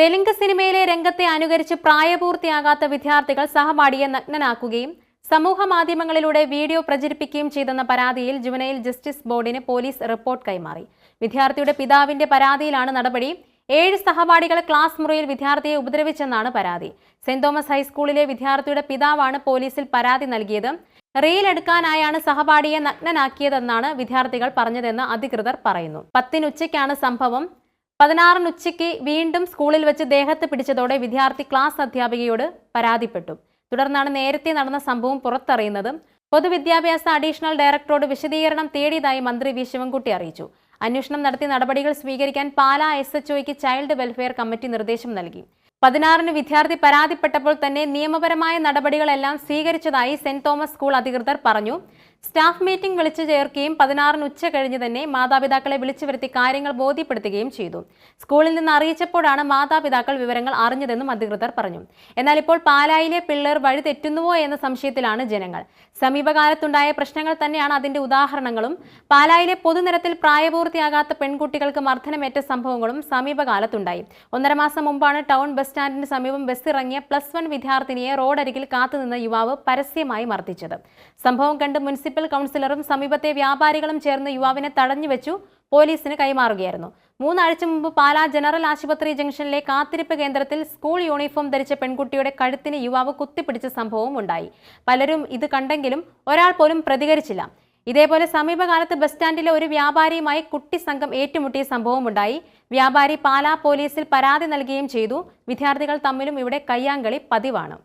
തെലുങ്ക് സിനിമയിലെ രംഗത്തെ അനുകരിച്ച് പ്രായപൂർത്തിയാകാത്ത വിദ്യാർത്ഥികൾ സഹപാഠിയെ നഗ്നനാക്കുകയും സമൂഹ മാധ്യമങ്ങളിലൂടെ വീഡിയോ പ്രചരിപ്പിക്കുകയും ചെയ്തെന്ന പരാതിയിൽ ജുവനൈൽ ജസ്റ്റിസ് ബോർഡിന് പോലീസ് റിപ്പോർട്ട് കൈമാറി. വിദ്യാർത്ഥിയുടെ പിതാവിന്റെ പരാതിയിലാണ് നടപടി. ഏഴ് സഹപാഠികൾ ക്ലാസ് മുറിയിൽ വിദ്യാർത്ഥിയെ ഉപദ്രവിച്ചെന്നാണ് പരാതി. സെന്റ് തോമസ് ഹൈസ്കൂളിലെ വിദ്യാർത്ഥിയുടെ പിതാവാണ് പോലീസിൽ പരാതി നൽകിയത്. റീൽ എടുക്കാനായാണ് സഹപാഠിയെ നഗ്നനാക്കിയതെന്നാണ് വിദ്യാർത്ഥികൾ പറഞ്ഞതെന്ന് അധികൃതർ പറയുന്നു. പത്തിനുച്ചയ്ക്കാണ് സംഭവം. പതിനാറിന് ഉച്ചയ്ക്ക് വീണ്ടും സ്കൂളിൽ വെച്ച് ദേഹത്ത് പിടിച്ചതോടെ വിദ്യാർത്ഥി ക്ലാസ് അധ്യാപികയോട് പരാതിപ്പെട്ടു. തുടർന്നാണ് നേരത്തെ നടന്ന സംഭവം പുറത്തറിയുന്നത് പൊതുവിദ്യാഭ്യാസ അഡീഷണൽ ഡയറക്ടറോട് വിശദീകരണം തേടിയതായി മന്ത്രി വി. ശിവൻകുട്ടി അറിയിച്ചു. അന്വേഷണം നടത്തി നടപടികൾ സ്വീകരിക്കാൻ Pala S. H. Child welfare committee നിർദ്ദേശം നൽകി. പതിനാറിന് വിദ്യാർത്ഥി പരാതിപ്പെട്ടപ്പോൾ തന്നെ നിയമപരമായ നടപടികളെല്ലാം സ്വീകരിച്ചതായി സെന്റ് തോമസ് സ്കൂൾ അധികൃതർ പറഞ്ഞു. സ്റ്റാഫ് മീറ്റിംഗ് വിളിച്ചു ചേർക്കുകയും പതിനാറിന് ഉച്ച കഴിഞ്ഞ് തന്നെ മാതാപിതാക്കളെ വിളിച്ചു വരുത്തി കാര്യങ്ങൾ ബോധ്യപ്പെടുത്തുകയും ചെയ്തു. സ്കൂളിൽ നിന്ന് അറിയിച്ചപ്പോഴാണ് മാതാപിതാക്കൾ വിവരങ്ങൾ അറിഞ്ഞതെന്നും അധികൃതർ പറഞ്ഞു. എന്നാൽ ഇപ്പോൾ പാലായിലെ പിള്ളേർ വഴി തെറ്റുന്നുവോ എന്ന സംശയത്തിലാണ് ജനങ്ങൾ. സമീപകാലത്തുണ്ടായ പ്രശ്നങ്ങൾ തന്നെയാണ് അതിന്റെ ഉദാഹരണങ്ങളും. പാലായിലെ പൊതുനിരത്തിൽ പ്രായപൂർത്തിയാകാത്ത പെൺകുട്ടികൾക്ക് മർദ്ദനമേറ്റ സംഭവങ്ങളും സമീപകാലത്തുണ്ടായി. ഒന്നര മാസം മുമ്പാണ് ടൗൺ ബസ് സ്റ്റാൻഡിന് സമീപം ബസ് ഇറങ്ങിയ പ്ലസ് വൺ വിദ്യാർത്ഥിനിയെ റോഡരികിൽ കാത്തുനിന്ന യുവാവ് പരസ്യമായി മർദ്ദിച്ചത്. സംഭവം കണ്ട് മുനിസിപ്പൽ കൗൺസിലറും സമീപത്തെ വ്യാപാരികളും ചേർന്ന് യുവാവിനെ തടഞ്ഞുവെച്ചു പോലീസിന് കൈമാറുകയായിരുന്നു. മൂന്നാഴ്ച മുമ്പ് പാലാ ജനറൽ ആശുപത്രി ജംഗ്ഷനിലെ കാത്തിരിപ്പ് കേന്ദ്രത്തിൽ സ്കൂൾ യൂണിഫോം ധരിച്ച പെൺകുട്ടിയുടെ കഴുത്തിന് യുവാവ് കുത്തിപ്പിടിച്ച സംഭവവും ഉണ്ടായി. പലരും ഇത് കണ്ടെങ്കിലും ഒരാൾ പോലും പ്രതികരിച്ചില്ല. ഇതേപോലെ സമീപകാലത്ത് ബസ് സ്റ്റാൻഡിലെ ഒരു വ്യാപാരിയുമായി കുട്ടി സംഘം ഏറ്റുമുട്ടിയ സംഭവം ഉണ്ടായി. വ്യാപാരി പാലാ പോലീസിൽ പരാതി നൽകുകയും ചെയ്തു. വിദ്യാർത്ഥികൾ തമ്മിലും ഇവിടെ കയ്യാങ്കളി പതിവാണ്.